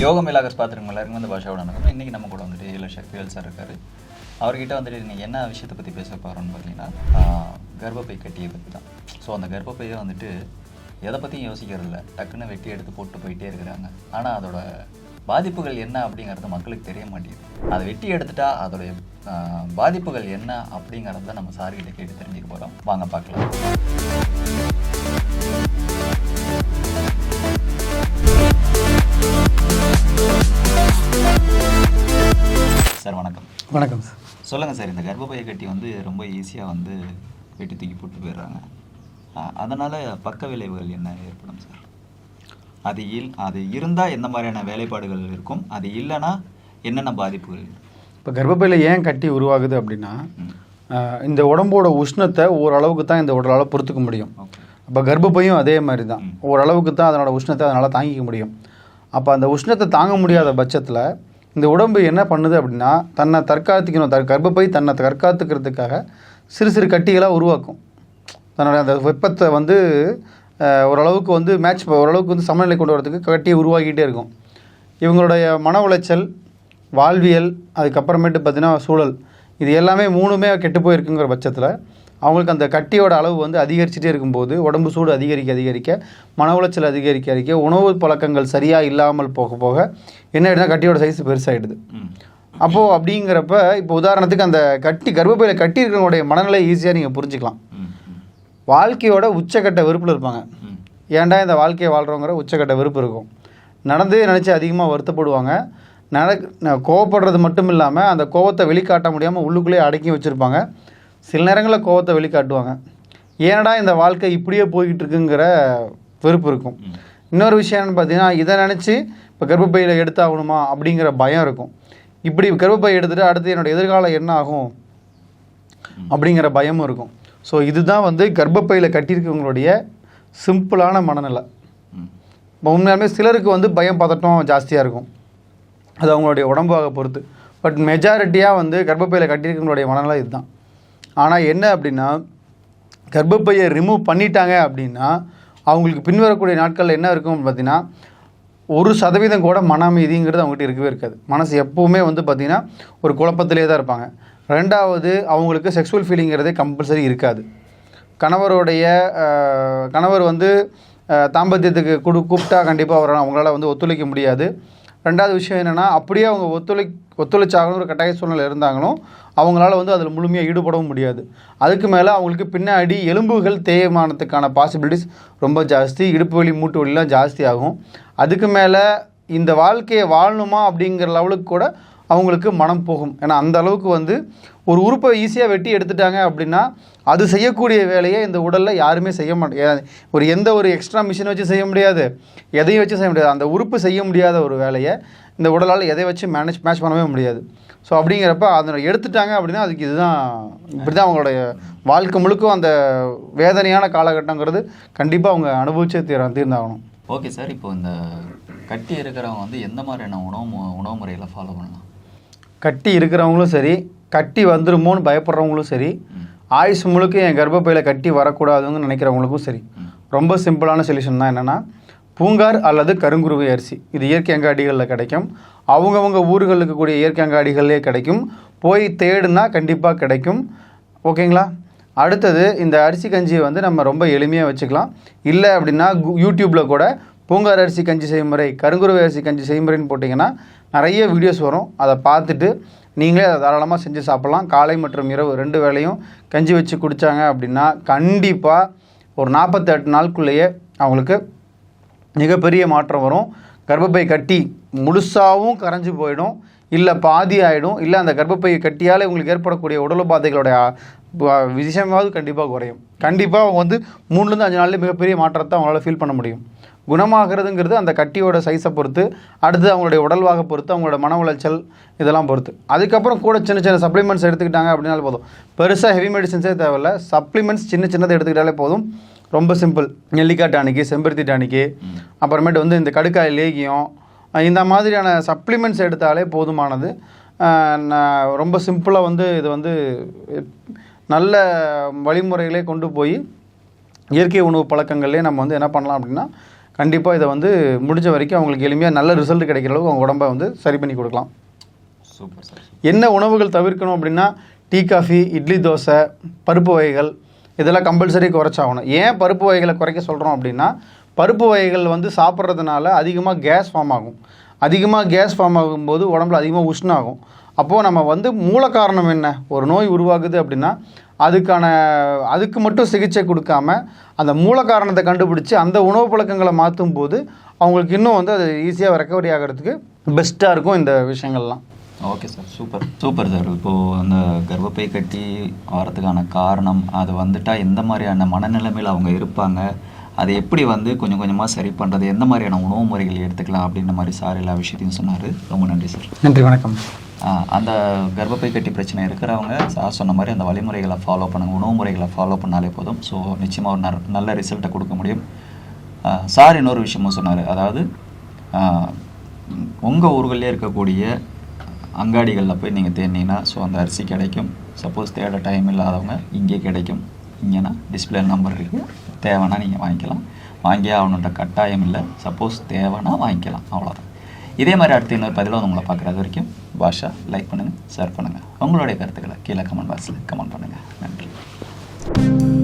யோகம் இலாகஸ் பார்த்துருக்கோம் எல்லாருக்கும் வந்து பாஷாவோட நடக்கும் இன்றைக்கி நம்ம கூட வந்துட்டு இல்லை சக்திவேல் சார் இருக்காரு. அவர்கிட்ட வந்துட்டு நீங்கள் என்ன விஷயத்தை பற்றி பேச போகிறோம்னு பார்த்தீங்கன்னா கர்ப்பப்பை கட்டியை பற்றி தான். ஸோ அந்த கர்ப்பப்பையை வந்துட்டு எதை பற்றியும் யோசிக்கிறது இல்லை. டக்குன்னு வெட்டி எடுத்து போட்டு போயிட்டே இருக்கிறாங்க. ஆனால் அதோட பாதிப்புகள் என்ன அப்படிங்கிறது மக்களுக்கு தெரிய மாட்டேங்குது. அதை வெட்டி எடுத்துட்டா அதோடைய பாதிப்புகள் என்ன அப்படிங்கிறத நம்ம சார்கிட்ட கேட்டு தெரிஞ்சுக்க போகிறோம் வாங்க பார்க்கலாம். வணக்கம் சார். சொல்லுங்கள் சார் இந்த கர்ப்பப்பையை கட்டி வந்து ரொம்ப ஈஸியாக வந்து வெட்டி தூக்கி போட்டு போயிடுறாங்க. அதனால் பக்க விளைவுகள் என்ன ஏற்படும் சார்? அது இல் அது இருந்தால் எந்த மாதிரியான வேலைப்பாடுகள் இருக்கும்? அது இல்லைன்னா என்னென்ன பாதிப்புகள்? இப்போ கர்ப்பப்பையில் ஏன் கட்டி உருவாகுது அப்படின்னா இந்த உடம்போட உஷ்ணத்தை ஓரளவுக்கு தான் இந்த உடலால் பொறுத்துக்க முடியும். அப்போ கர்ப்பப்பையும் அதே மாதிரி தான். ஓரளவுக்கு தான் அதனோட உஷ்ணத்தை அதனால் தாங்கிக்க முடியும். அப்போ அந்த உஷ்ணத்தை தாங்க முடியாத பட்சத்தில் இந்த உடம்பு என்ன பண்ணுது அப்படின்னா தன்னை தற்காத்துக்கணும். த கர்ப்பப்பை தன்னை தற்காத்துக்கிறதுக்காக சிறு சிறு கட்டிகளாக உருவாக்கும். தன்னோட அந்த வெப்பத்தை வந்து ஓரளவுக்கு வந்து மேட்ச் ஓரளவுக்கு வந்து சமநிலை கொண்டு வரதுக்கு கட்டியை உருவாக்கிட்டே இருக்கும். இவங்களுடைய மன உளைச்சல் வாழ்வியல் அதுக்கப்புறமேட்டு பார்த்தீங்கன்னா சூழல் இது எல்லாமே மூணுமே கெட்டு போயிருக்குங்கிற பட்சத்தில் அவங்களுக்கு அந்த கட்டியோட அளவு வந்து அதிகரிச்சுட்டே இருக்கும்போது உடம்பு சூடு அதிகரிக்க அதிகரிக்க மன உளைச்சல் அதிகரிக்க அதிகரிக்க உணவு பழக்கங்கள் சரியாக இல்லாமல் போக போக என்ன ஆயிடுதுன்னா கட்டியோட சைஸ் பெருசாகிடுது அப்போது அப்படிங்கிறப்ப இப்போ உதாரணத்துக்கு அந்த கட்டி கர்ப்பப்பையில் கட்டி இருக்கிறவங்களுடைய மனநிலை ஈஸியாக நீங்கள் புரிஞ்சுக்கலாம். வாழ்க்கையோட உச்சக்கட்ட வெறுப்பில் இருப்பாங்க. ஏன்டா இந்த வாழ்க்கையை வாழ்கிறோங்கிற உச்சக்கட்ட வெறுப்பு இருக்கும். நடந்து நினச்சி அதிகமாக வருத்தப்படுவாங்க. நடக் ந- கோவப்படுறது மட்டும் இல்லாமல் அந்த கோவத்தை வெளிக்காட்ட முடியாமல் உள்ளுக்குள்ளேயே அடக்கி வச்சுருப்பாங்க. சில நேரங்களில் கோவத்தை வெளிக்காட்டுவாங்க. ஏன்டா இந்த வாழ்க்கை இப்படியே போய்கிட்டு இருக்குங்கிற வெறுப்பு இருக்கும். இன்னொரு விஷயம் என்னன்னு பார்த்தீங்கன்னா இதை நினச்சி இப்போ கர்ப்பப்பையில் எடுத்தாகணுமா அப்படிங்கிற பயம் இருக்கும். இப்படி கர்ப்பப்பை எடுத்துகிட்டு அடுத்து என்னோட எதிர்காலம் என்ன ஆகும்? அப்படிங்கிற பயமும் இருக்கும். ஸோ இதுதான் வந்து கர்ப்பப்பையில் கட்டியிருக்கவங்களுடைய சிம்பிளான மனநிலை. உண்மையாலுமே சிலருக்கு வந்து பயம் பதட்டம் ஜாஸ்தியாக இருக்கும். அது அவங்களுடைய உடம்பாக பொறுத்து. பட் மெஜாரிட்டியாக வந்து கர்ப்பப்பையில் கட்டியிருக்கவங்களுடைய மனநிலை இதுதான். ஆனால் என்ன அப்படின்னா கர்ப்பப்பையை ரிமூவ் பண்ணிட்டாங்க அப்படின்னா அவங்களுக்கு பின்வரக்கூடிய நாட்களில் என்ன இருக்கும் பார்த்தீங்கன்னா ஒரு சதவீதம் கூட மன அமைதிங்கிறது அவங்ககிட்ட இருக்கவே இருக்காது. மனசு எப்போவுமே வந்து பார்த்திங்கன்னா ஒரு குழப்பத்திலே தான் இருப்பாங்க. ரெண்டாவது அவங்களுக்கு செக்ஸுவல் ஃபீலிங்கிறதே கம்பல்சரி இருக்காது. கணவருடைய கணவர் வந்து தாம்பத்தியத்துக்கு குடு கூப்பிட்டா கண்டிப்பாக அவரால் அவங்களால வந்து ஒத்துழைக்க முடியாது. ரெண்டாவது விஷயம் என்னென்னா அப்படியே அவங்க ஒத்துழை ஒத்துழைச்சாகணும் ஒரு கட்டாய சூழ்நிலை இருந்தாங்களும் அவங்களால வந்து அதில் முழுமையாக ஈடுபடவும் முடியாது. அதுக்கு மேலே அவங்களுக்கு பின்னாடி எலும்புகள் தேய்மானத்துக்கான பாசிபிலிட்டிஸ் ரொம்ப ஜாஸ்தி இடுப்பு வலி மூட்டு வலிலாம் ஜாஸ்தி ஆகும். அதுக்கு மேலே இந்த வாழ்க்கையை வாழணுமா அப்படிங்கிற லெவலுக்கு கூட அவங்களுக்கு மனம் போகும். ஏன்னா அந்த அளவுக்கு வந்து ஒரு உறுப்பை ஈஸியாக வெட்டி எடுத்துட்டாங்க அப்படின்னா அது செய்யக்கூடிய வேலையை இந்த உடலில் யாருமே செய்ய மாட்டேன் ஒரு எந்த ஒரு எக்ஸ்ட்ரா மிஷின் வச்சு செய்ய முடியாது. எதையும் வச்சு செய்ய முடியாது. அந்த உறுப்பு செய்ய முடியாத ஒரு வேலையை இந்த உடலால் எதை வச்சு மேனேஜ் மேட்ச் பண்ணவே முடியாது. ஸோ அப்படிங்கிறப்ப அதை எடுத்துட்டாங்க அப்படின்னா அதுக்கு இதுதான் இப்படி தான் அவங்களுடைய வாழ்க்கை முழுக்கும் அந்த வேதனையான காலகட்டங்கிறது கண்டிப்பாக அவங்க அனுபவிச்சே தீர தீர்ந்தாகணும். ஓகே சார் இப்போ இந்த கட்டி இருக்கிறவங்க வந்து எந்த மாதிரியான உணவு உணவு முறையில் ஃபாலோ பண்ணலாம்? கட்டி இருக்கிறவங்களும் சரி கட்டி வந்துருமோன்னு பயப்படுறவங்களும் சரி ஆயுஷ் ஆயுஸ் முழுக்க என் கர்ப்பப்பையில் கட்டி வரக்கூடாதுன்னு நினைக்கிறவங்களுக்கும் சரி. ரொம்ப சிம்பிளான சொல்யூஷன் தான் என்னென்னா பூங்கார் அல்லது கருங்குருவி அரிசி. இது இயற்கை அங்காடிகளில் கிடைக்கும். அவங்கவுங்க ஊர்களுக்கு இருக்கக்கூடிய இயற்கை அங்காடிகள்லேயே கிடைக்கும். போய் தேடுனா கண்டிப்பாக கிடைக்கும். ஓகேங்களா? அடுத்தது இந்த அரிசி கஞ்சியை வந்து நம்ம ரொம்ப எளிமையாக வச்சுக்கலாம். இல்லை அப்படின்னா யூடியூப்பில் கூட பூங்கார் அரிசி கஞ்சி செய்முறை கருங்குருவை அரிசி கஞ்சி செய்முறைன்னு போட்டிங்கன்னா நிறைய வீடியோஸ் வரும். அதை பார்த்துட்டு நீங்களே அதை தாராளமாக செஞ்சு சாப்பிட்லாம். காலை மற்றும் இரவு ரெண்டு வேளையும் கஞ்சி வச்சு குடித்தாங்க அப்படின்னா கண்டிப்பாக ஒரு நாற்பத்தெட்டு நாளுக்குள்ளேயே அவங்களுக்கு மிகப்பெரிய மாற்றம் வரும். கர்ப்பப்பை கட்டி முழுசாகவும் கரைஞ்சு போயிடும். இல்லை பாதி ஆகிடும் இல்லை அந்த கர்ப்பப்பை கட்டியால் உங்களுக்கு ஏற்படக்கூடிய உடலுபாதைகளுடைய விஷயமாவது கண்டிப்பாக குறையும். கண்டிப்பாக அவங்க வந்து மூணுலேருந்து அஞ்சு நாள்லேயே மிகப்பெரிய மாற்றத்தை அவங்களால ஃபீல் பண்ண முடியும். குணமாகிறதுங்கிறது அந்த கட்டியோட சைஸை பொறுத்து அடுத்து அவங்களுடைய உடல்வாக பொறுத்து அவங்களோட மன உளைச்சல் இதெல்லாம் பொறுத்து. அதுக்கப்புறம் கூட சின்ன சின்ன சப்ளிமெண்ட்ஸ் எடுத்துக்கிட்டாங்க அப்படின்னாலே போதும். பெருசாக ஹெவி மெடிசன்ஸே தேவையில்ல. சப்ளிமெண்ட்ஸ் சின்ன சின்னதை எடுத்துக்கிட்டாலே போதும். ரொம்ப சிம்பிள் நெல்லிக்காய் டானிக்கு செம்பருத்தி டானிக்கு அப்புறமேட்டு வந்து இந்த கடுக்காய் லேகியம் இந்த மாதிரியான சப்ளிமெண்ட்ஸ் எடுத்தாலே போதுமானது. நான் ரொம்ப சிம்பிளாக வந்து இது வந்து நல்ல வழிமுறைகளே கொண்டு போய் இயற்கை உணவு பழக்கங்கள்லேயே நம்ம வந்து என்ன பண்ணலாம் அப்படின்னா கண்டிப்பாக இதை வந்து முடிஞ்ச வரைக்கும் அவங்களுக்கு எளிமையாக நல்ல ரிசல்ட் கிடைக்கிற அளவுக்கு அவங்க உடம்பை வந்து சரி பண்ணி கொடுக்கலாம். Super sir. என்ன உணவுகள் தவிர்க்கணும் அப்படின்னா டீ காஃபி இட்லி தோசை பருப்பு வகைகள் இதெல்லாம் கம்பல்சரி குறைச்சாகணும். ஏன் பருப்பு வகைகளை குறைக்க சொல்கிறோம் அப்படின்னா பருப்பு வகைகள் வந்து சாப்பிட்றதுனால அதிகமாக கேஸ் ஃபார்ம் ஆகும். அதிகமாக கேஸ் ஃபார்ம் ஆகும்போது உடம்புல அதிகமாக உஷ்ணம் ஆகும். அப்போது நம்ம வந்து மூல காரணம் என்ன? ஒரு நோய் உருவாகுது அப்படின்னா அதுக்கான அதுக்கு மட்டும் சிகிச்சை கொடுக்காம அந்த மூல காரணத்தை கண்டுபிடிச்சி அந்த உணவு பழக்கங்களை மாற்றும் போது அவங்களுக்கு இன்னும் வந்து அது ஈஸியாக ரெக்கவரி ஆகிறதுக்கு பெஸ்ட்டாக இருக்கும் இந்த விஷயங்கள்லாம். Okay sir super super sir இப்போது அந்த கர்ப்பப்பை கட்டி வரதுக்கான காரணம் அது வந்துட்டா எந்த மாதிரியான மனநிலைமையில் அவங்க இருப்பாங்க? அதை எப்படி வந்து கொஞ்சம் கொஞ்சமாக சரி பண்ணுறது எந்த மாதிரியான உணவு முறைகள் எடுத்துக்கலாம் அப்படின்ற மாதிரி சார் எல்லா விஷயத்தையும் சொன்னார். ரொம்ப நன்றி சார் நன்றி வணக்கம். அந்த கர்ப்பப்பை கட்டி பிரச்சனை இருக்கிறவங்க சார் சொன்ன மாதிரி அந்த வழிமுறைகளை ஃபாலோ பண்ணுங்கள் உணவு முறைகளை ஃபாலோ பண்ணாலே போதும். ஸோ நிச்சயமாக ஒரு நல்- நல்ல ரிசல்ட்டை கொடுக்க முடியும். சார் இன்னொரு விஷயமும் சொன்னார். அதாவது உங்கள் ஊர்களே இருக்கக்கூடிய அங்காடிகளில் போய் நீங்கள் தேடினீங்கன்னா ஸோ அந்த அரிசி கிடைக்கும். சப்போஸ் தேட டைம் இல்லாதவங்க இங்கே கிடைக்கும். இங்கேனா டிஸ்பிளே நம்பர் இருக்குது தேவைன்னா நீங்கள் வாங்கிக்கலாம். வாங்கியே ஆகணுன்ற கட்டாயம் இல்லை. சப்போஸ் தேவைன்னா வாங்கிக்கலாம். அவ்வளோதான் இதே மாதிரி அடுத்த இன்னொரு பதிலாக வந்து உங்களை பார்க்குறது வரைக்கும். பாஷா லைக் பண்ணுங்கள் ஷேர் பண்ணுங்கள் உங்களுடைய கருத்துக்களை கீழே கமெண்ட் பாக்ஸில் கமெண்ட் பண்ணுங்கள் நன்றி.